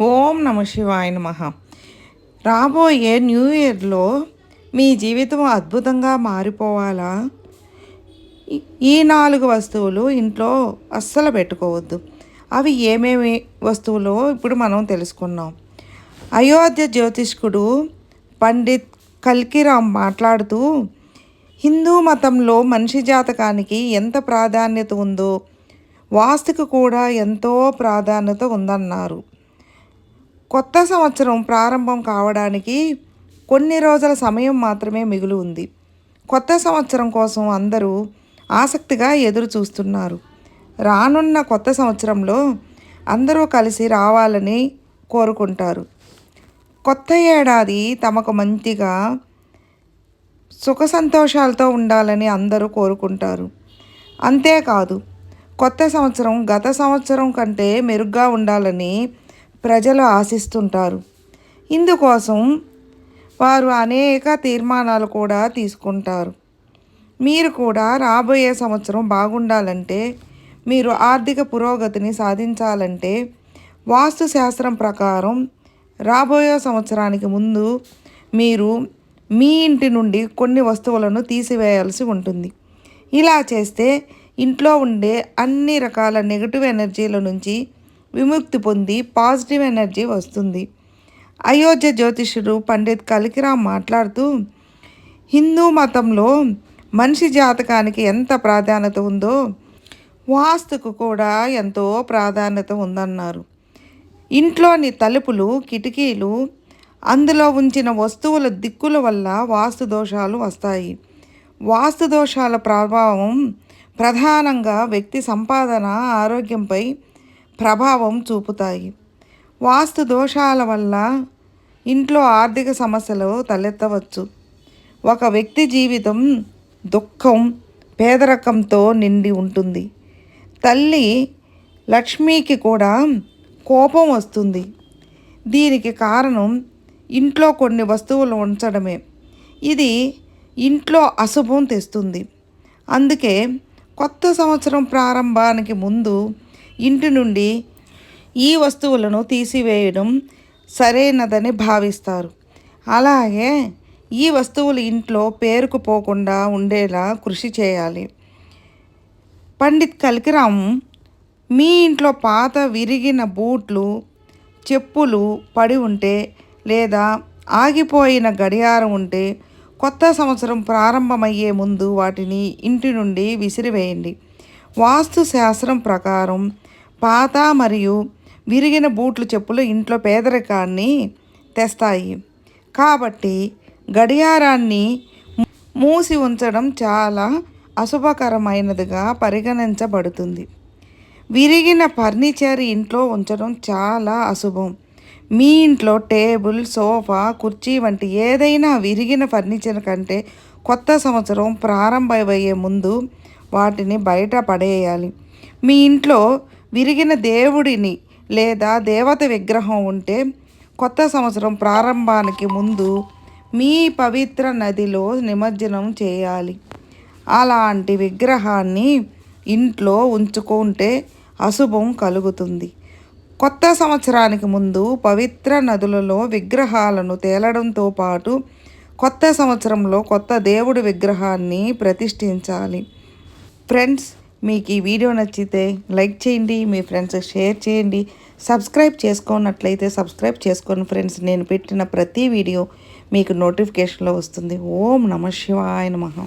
ఓం నమ శివాయ నమ. రాబోయే న్యూ ఇయర్లో మీ జీవితం అద్భుతంగా మారిపోవాలా? ఈ- నాలుగు వస్తువులు ఇంట్లో అస్సలు పెట్టుకోవద్దు. అవి ఏమేమి వస్తువులో ఇప్పుడు మనం తెలుసుకున్నాం అయోధ్య జ్యోతిష్కుడు పండిత్ కల్కిరామ్ మాట్లాడుతూ హిందూ మతంలో మనిషి జాతకానికి ఎంత ప్రాధాన్యత ఉందో వాస్తుకు కూడా ఎంతో ప్రాధాన్యత ఉందన్నారు. కొత్త సంవత్సరం ప్రారంభం కావడానికి కొన్ని రోజుల సమయం మాత్రమే మిగులు ఉంది. కొత్త సంవత్సరం కోసం అందరూ ఆసక్తిగా ఎదురు చూస్తున్నారు. రానున్న కొత్త సంవత్సరంలో అందరూ కలిసి రావాలని కోరుకుంటారు. కొత్త ఏడాది తమకు మంచిగా సుఖ సంతోషాలతో ఉండాలని అందరూ కోరుకుంటారు. అంతేకాదు కొత్త సంవత్సరం గత సంవత్సరం కంటే మెరుగ్గా ఉండాలని ప్రజలు ఆశిస్తుంటారు. ఇందుకోసం వారు అనేక తీర్మానాలు కూడా తీసుకుంటారు. మీరు కూడా రాబోయే సంవత్సరం బాగుండాలంటే మీరు ఆర్థిక పురోగతిని సాధించాలంటే వాస్తు శాస్త్రం ప్రకారం రాబోయే సంవత్సరానికి ముందు మీరు మీ ఇంటి నుండి కొన్ని వస్తువులను తీసివేయాల్సి ఉంటుంది. ఇలా చేస్తే ఇంట్లో ఉండే అన్ని రకాల నెగటివ్ ఎనర్జీల నుంచి విముక్తి పొంది పాజిటివ్ ఎనర్జీ వస్తుంది. అయోధ్య జ్యోతిషుడు పండిత్ కలికిరామ్ మాట్లాడుతూ హిందూ మతంలో మనిషి జాతకానికి ఎంత ప్రాధాన్యత ఉందో వాస్తుకు కూడా ఎంతో ప్రాధాన్యత ఉందన్నారు. ఇంట్లోని తలుపులు కిటికీలు అందులో ఉంచిన వస్తువుల దిక్కుల వల్ల వాస్తు దోషాలు వస్తాయి. వాస్తు దోషాల ప్రభావం ప్రధానంగా వ్యక్తి సంపాదన ఆరోగ్యంపై ప్రభావం చూపుతాయి. వాస్తు దోషాల వల్ల ఇంట్లో ఆర్థిక సమస్యలు తలెత్తవచ్చు. ఒక వ్యక్తి జీవితం దుఃఖం పేదరికంతో నిండి ఉంటుంది. తల్లి లక్ష్మికి కూడా కోపం వస్తుంది. దీనికి కారణం ఇంట్లో కొన్ని వస్తువులు ఉంచడమే. ఇది ఇంట్లో అశుభం తెస్తుంది. అందుకే కొత్త సంవత్సరం ప్రారంభానికి ముందు ఇంటి నుండి ఈ వస్తువులను తీసివేయడం సరైనదని భావిస్తారు. అలాగే ఈ వస్తువులు ఇంట్లో పేరుకుపోకుండా ఉండేలా కృషి చేయాలి. పండిత్ కలికిరామ్ మీ ఇంట్లో పాత విరిగిన బూట్లు చెప్పులు పడి ఉంటే లేదా ఆగిపోయిన గడియారం ఉంటే కొత్త సంవత్సరం ప్రారంభమయ్యే ముందు వాటిని ఇంటి నుండి విసిరివేయండి. వాస్తు శాస్త్రం ప్రకారం పాత మరియు విరిగిన బూట్లు చెప్పులు ఇంట్లో పేదరికాన్ని తెస్తాయి. కాబట్టి గడియారాన్ని మూసి ఉంచడం చాలా అశుభకరమైనదిగా పరిగణించబడుతుంది. విరిగిన ఫర్నిచర్ ఇంట్లో ఉంచడం చాలా అశుభం. మీ ఇంట్లో టేబుల్ సోఫా కుర్చీ వంటి ఏదైనా విరిగిన ఫర్నిచర్ కంటే కొత్త సంవత్సరం ప్రారంభమయ్యే ముందు వాటిని బయట పడేయాలి. మీ ఇంట్లో విరిగిన దేవుడిని లేదా దేవత విగ్రహం ఉంటే కొత్త సంవత్సరం ప్రారంభానికి ముందు మీ పవిత్ర నదిలో నిమజ్జనం చేయాలి. అలాంటి విగ్రహాన్ని ఇంట్లో ఉంచుకుంటే అశుభం కలుగుతుంది. కొత్త సంవత్సరానికి ముందు పవిత్ర నదులలో విగ్రహాలను తేలడంతో పాటు కొత్త సంవత్సరంలో కొత్త దేవుడి విగ్రహాన్ని ప్రతిష్ఠించాలి. ఫ్రెండ్స్ మీకు ఈ వీడియో నచ్చితే లైక్ చేయండి మీ ఫ్రెండ్స్ షేర్ చేయండి. సబ్స్క్రైబ్ చేసుకున్నట్లయితే సబ్స్క్రైబ్ చేసుకోండి ఫ్రెండ్స్. నేను పెట్టిన ప్రతి వీడియో మీకు నోటిఫికేషన్లో వస్తుంది. ఓం నమ శివాయ నమః.